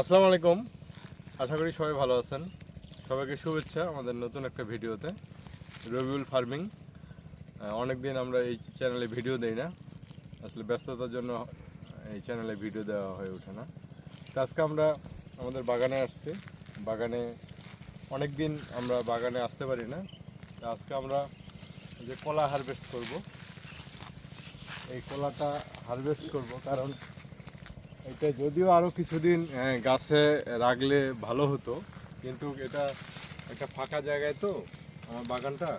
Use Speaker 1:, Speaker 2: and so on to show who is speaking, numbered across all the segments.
Speaker 1: আসসালামু আলাইকুম। আশা করি সবাই ভালো আছেন। সবাইকে শুভেচ্ছা আমাদের নতুন একটা ভিডিওতে। রবিউল ফার্মিং। অনেক দিন আমরা এই চ্যানেলে ভিডিও দেই না। আসলে ব্যস্ততার জন্য এই চ্যানেলে ভিডিও দেওয়া হয়ে ওঠে না। তো আজকে আমরা আমাদের বাগানে আসছি। বাগানে অনেক দিন আমরা বাগানে আসতে পারি না। আজকে আমরা যে কলা হারভেস্ট করব। এই কলাটা হারভেস্ট করব কারণ এটা যদিও আরও কিছুদিন গাছে রাখলে ভালো হতো, কিন্তু এটা একটা ফাঁকা জায়গায় তো, আমার বাগানটা।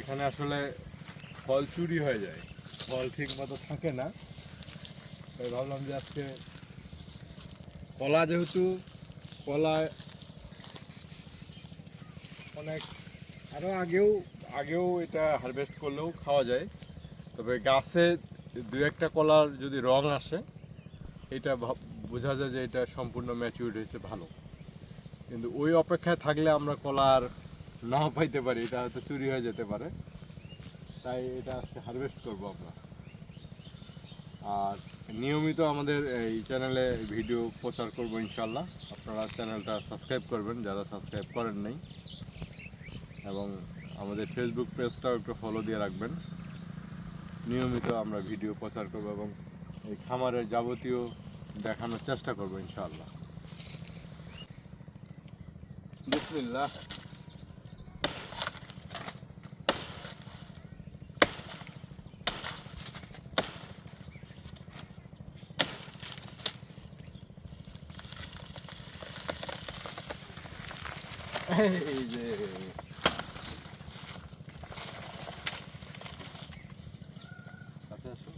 Speaker 1: এখানে আসলে ফল চুরি হয়ে যায়, ফল ঠিক মতো থাকে না। তাই ভাবলাম যে আজকে কলা যেহেতু, কলা অনেক আরও আগেও আগেও এটা হারভেস্ট করলেও খাওয়া যায়। তবে গাছে দু একটা কলার যদি রং আসে এটা বোঝা যায় যে এটা সম্পূর্ণ ম্যাচিউর হয়েছে ভালো। কিন্তু ওই অপেক্ষায় থাকলে আমরা কলার নাও পাইতে পারি, এটা হয়তো চুরি হয়ে যেতে পারে। তাই এটা আজকে হারভেস্ট করব আমরা। আর নিয়মিত আমাদের এই চ্যানেলে ভিডিও প্রচার করব ইনশাল্লাহ আপনারা চ্যানেলটা সাবস্ক্রাইব করবেন, যারা সাবস্ক্রাইব করেন নাই। এবং আমাদের ফেসবুক পেজটাও একটু ফলো দিয়ে রাখবেন। নিয়মিত আমরা ভিডিও প্রচার করব এবং এই খামারের যাবতীয় দেখানোর চেষ্টা করব ইনশাআল্লাহ। বিসমিল্লাহ। এই যে কাছে আসো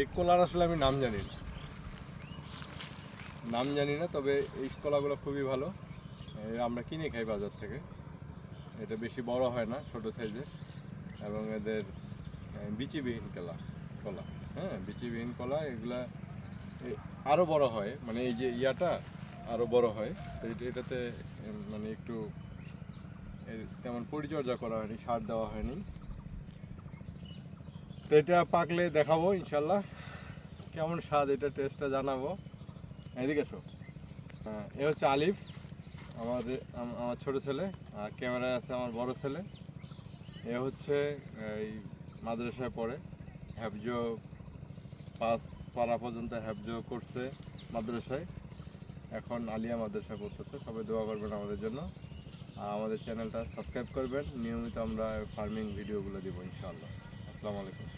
Speaker 1: এই কলার আসলে আমি নাম জানি না। নাম জানি না, তবে এই কলাগুলো খুবই ভালো। আমরা কিনে খাই বাজার থেকে। এটা বেশি বড় হয় না, ছোট সাইজের। এবং এদের বিচিবিহীন কলা কলা। হ্যাঁ বিচিবিহীন কলা, এগুলা আরও আরও বড় হয়। মানে এই যে ইয়াটা আরও বড় হয়। এটাতে মানে একটু তেমন পরিচর্যা করা হয়নি, সার দেওয়া হয়নি। তো এটা পাকলে দেখাবো ইনশাল্লাহ কেমন স্বাদ এটা টেস্টটা জানাব। এদিকে এসো। হ্যাঁ এ হচ্ছে আলিফ, আমাদের আমার ছোট ছেলে, আর ক্যামেরায় আছে আমার বড় ছেলে। এ হচ্ছে, এই মাদ্রাসায় পড়ে, হ্যাবজ পাস পাড়া পর্যন্ত হ্যাবজ করছে মাদ্রাসায়। এখন আলিয়া মাদ্রাসা করতেছে সবাই দোয়া করবেন আমাদের জন্য। আর আমাদের চ্যানেলটা সাবস্ক্রাইব করবেন, নিয়মিত আমরা ফার্মিং ভিডিওগুলো দিব, ইনশাআল্লাহ। আসসালামু আলাইকুম।